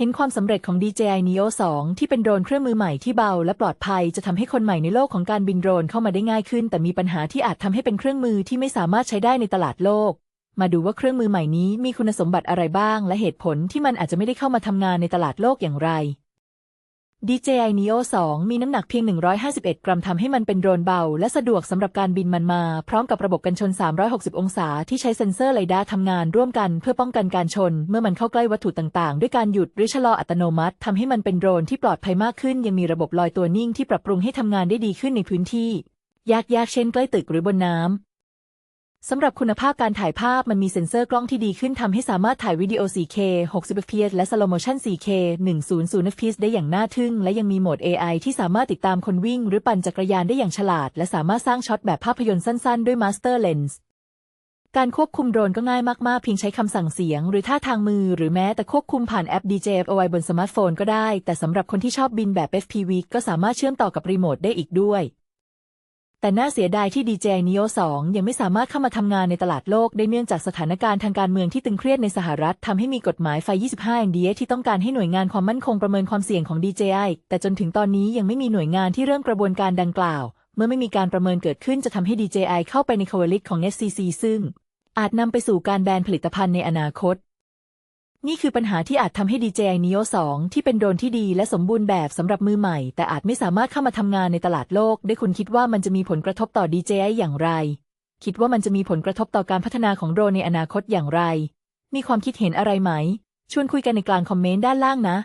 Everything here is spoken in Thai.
เห็นความสำเร็จของ DJI Neo 2 ที่เป็นโดรนเครื่องมือใหม่ที่เบาและปลอดภัยจะทำให้คนใหม่ในโลกของการบินโดรนเข้ามาได้ง่ายขึ้น แต่มีปัญหาที่อาจทำให้เป็นเครื่องมือที่ไม่สามารถใช้ได้ในตลาดโลก มาดูว่าเครื่องมือใหม่นี้มีคุณสมบัติอะไรบ้าง และเหตุผลที่มันอาจจะไม่ได้เข้ามาทำงานในตลาดโลกอย่างไร DJI Neo 2 มีน้ำหนักเพียง 151 กรัมทำให้มันเป็นโดรนเบา และสะดวกสำหรับการบินมันมา พร้อมกับระบบกันชน 360 องศา ที่ใช้เซ็นเซอร์เรดาร์ทำงานร่วมกันเพื่อป้องกันการชน เมื่อมันเข้าใกล้วัตถุต่างๆ ด้วยการหยุดหรือชะลออัตโนมัติทำให้มันเป็นโดรนที่ปลอดภัยมากขึ้น ยังมีระบบลอยตัวนิ่งที่ปรับปรุงให้ทำงานได้ดีขึ้นในพื้นที่ยากๆเช่นใกล้ตึกหรือบนน้ำ สำหรับคุณภาพการถ่ายภาพมันมีเซ็นเซอร์กล้องที่ดีขึ้นทำให้สามารถถ่ายวิดีโอ 4K 60 fps และ slow motion 4K 100 fps ได้อย่างน่าทึ่ง และยังมีโหมด AI ที่สามารถติดตามคนวิ่ง หรือปั่นจักรยานได้อย่างฉลาด และสามารถสร้างช็อตแบบภาพยนตร์สั้นๆ ด้วย Master Lens การควบคุมโดรนก็ง่ายมากๆ เพียงใช้คำสั่งเสียง หรือท่าทางมือ หรือแม้แต่ควบคุมผ่านแอป DJI บนสมาร์ทโฟนก็ได้ แต่สำหรับคนที่ชอบบินแบบ FPV ก็สามารถเชื่อมต่อกับรีโมทได้อีกด้วย แต่น่าเสียดายที่ DJI Neo 2ยังไม่สามารถเข้ามาทำงานในตลาดโลก ได้เนื่องจากสถานการณ์ทางการเมืองที่ตึงเครียดในสหรัฐทำให้มีกฎหมายไฟ 25 NDA ที่ต้องการให้หน่วยงานความมั่นคงประเมินความเสี่ยงของ DJI แต่จนถึงตอนนี้ยังไม่มีหน่วยงานที่เริ่มกระบวนการดังกล่าว เมื่อไม่มีการประเมินเกิดขึ้นจะทำให้ DJI เข้าไปใน coalition ของ SCC ซึ่งอาจนำไปสู่การแบนผลิตภัณฑ์ในอนาคต นี่คือปัญหาที่อาจทำให้ DJI Neo 2 ที่เป็นโดรนที่ดีและสมบูรณ์แบบสำหรับมือใหม่ แต่อาจไม่สามารถเข้ามาทำงานในตลาดโลก ได้คุณคิดว่ามันจะมีผลกระทบต่อ DJI อย่างไร คิดว่ามันจะมีผลกระทบต่อการพัฒนาของโดรนในอนาคตอย่างไร มีความคิดเห็นอะไรไหม ชวนคุยกันในกลางคอมเมนต์ด้านล่างนะ